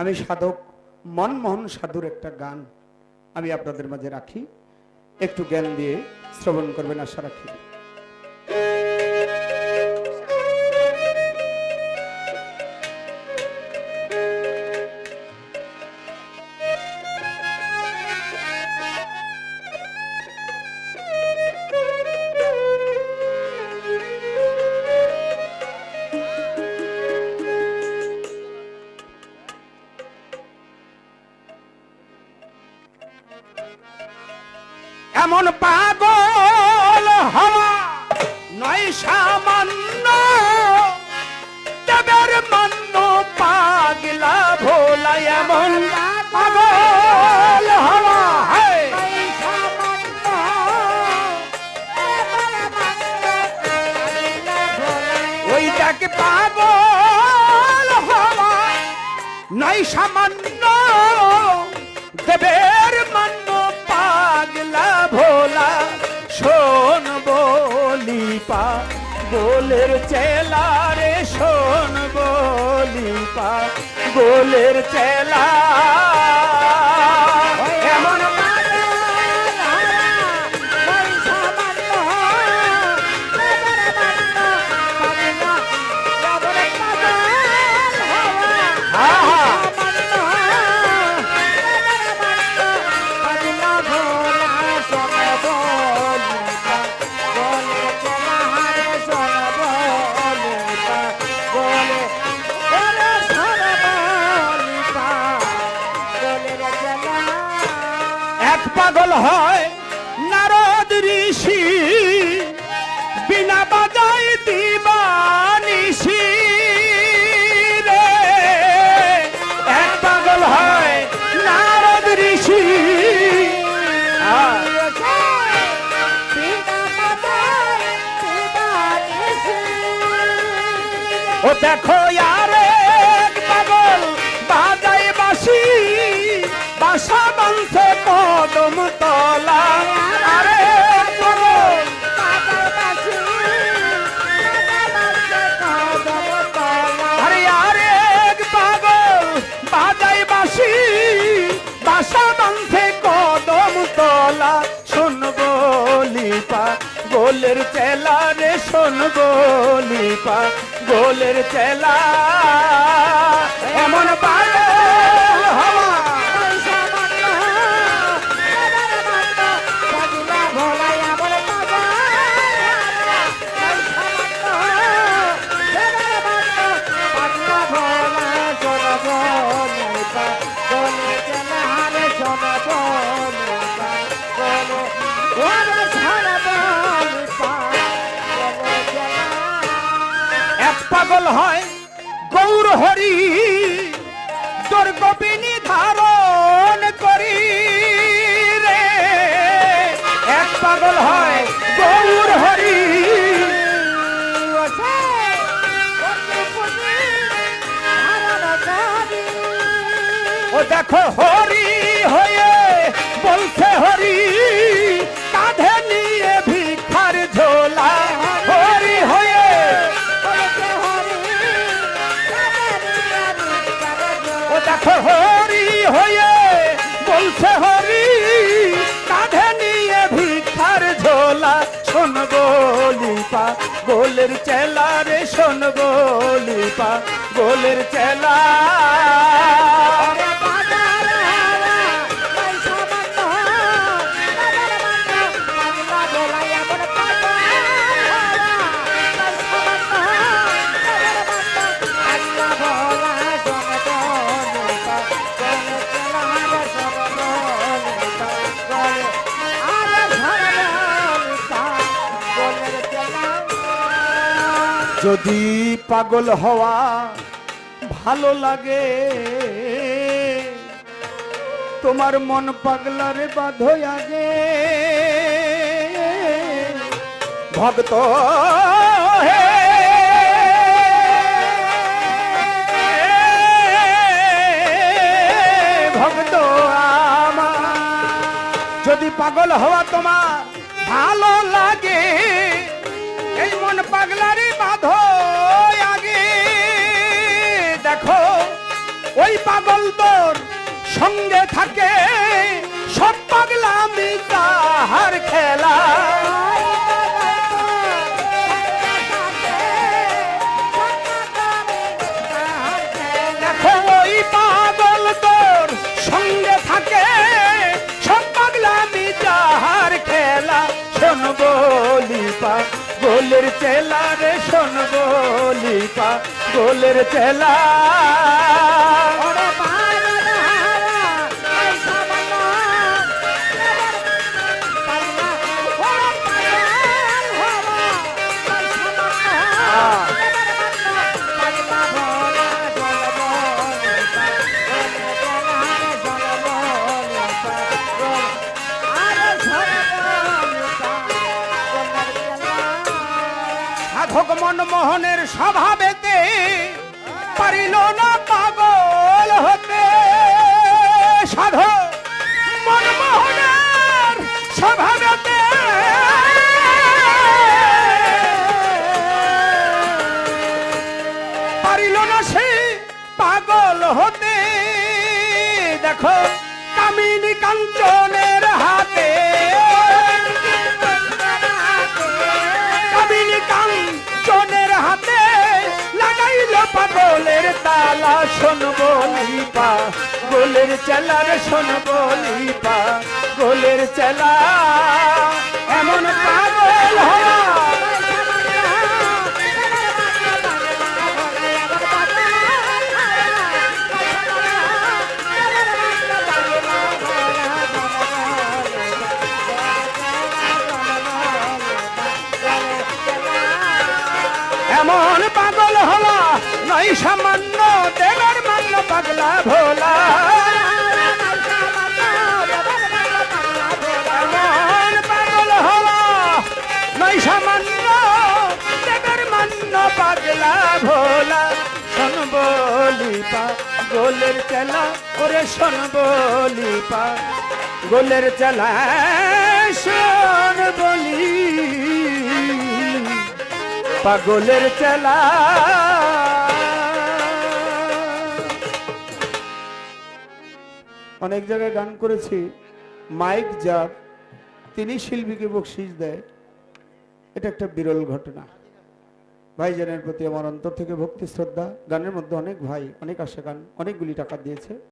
আমি সাধক মনমোহন সাধুর একটা গান আমি আপনাদের মাঝে রাখি। একটু জ্ঞান দিয়ে শ্রবণ করবেন, আশা রাখি। এমন পাগল হওয়া নয় সামান্য দেবের মান্য পাগলা ভোলা এমন পাগল হওয়া। ওই যাকে পাগল হওয়া নয় সামান্য গোলের চেলা। ও দেখো আর পাগল বাজায় বাসি বাসা বাঁধছে কদম তলা আরে বাসি বাঁধছে কদম তলা শোন বলি পা গোলের চেলা রে শোন বলি পা গোলের চেলা এমন পাগল পাগল হয়, গৌর হরি তোর ধারণ করি রে। এক পাগল হয়, গৌর হরি। ও দেখো দেখো হরি হয়ে বলছে হরি, কাঁধে নিয়ে ভিক্ষার ঝোলা, শোন বলি গোলের চেলা রে, শোন বলি গোলের চেলা। যদি পাগল হওয়া ভালো লাগে, তোমার মন পাগলারে বাঁধ আগে। ভক্ত ভক্ত আমার, যদি পাগল হওয়া তোমার ভালো লাগে, এই মন পাগলারে তোর সঙ্গে থাকে সব পাগলামি তাহার খেলা। গোলের চেলা রে শোন বলি পা গোলের চেলা। সাধক মনমোহনের স্বভাবেতে পারিল না পাগল হতে। সাধক মনমোহনের স্বভাবেতে পারিল না সে পাগল হতে। দেখো কামিনী কাঞ্চনের গোলের চেলার শোন বলি পা গোলের চেলা। এমন পাগল এমন পাগল হলা নই সামান্য পাগলা ভোলা। পাগল হলা নই সামান্য, দেবের মান্য পাগলা গোলের চেলা, ওরে শোন বলি পা গোলের চেলা শোন বলি পাগলের চেলা অনেক জায়গায় গান করেছি। মাইক যার তিনি শিল্পীকে বকশিস দেয়। এটা একটা বিরল ঘটনা। ভাইজানের প্রতি আমার অন্তর থেকে ভক্তি, শ্রদ্ধা, গানের মধ্যে অনেক ভাই, অনেক আশা গান অনেকগুলি টাকা দিয়েছে।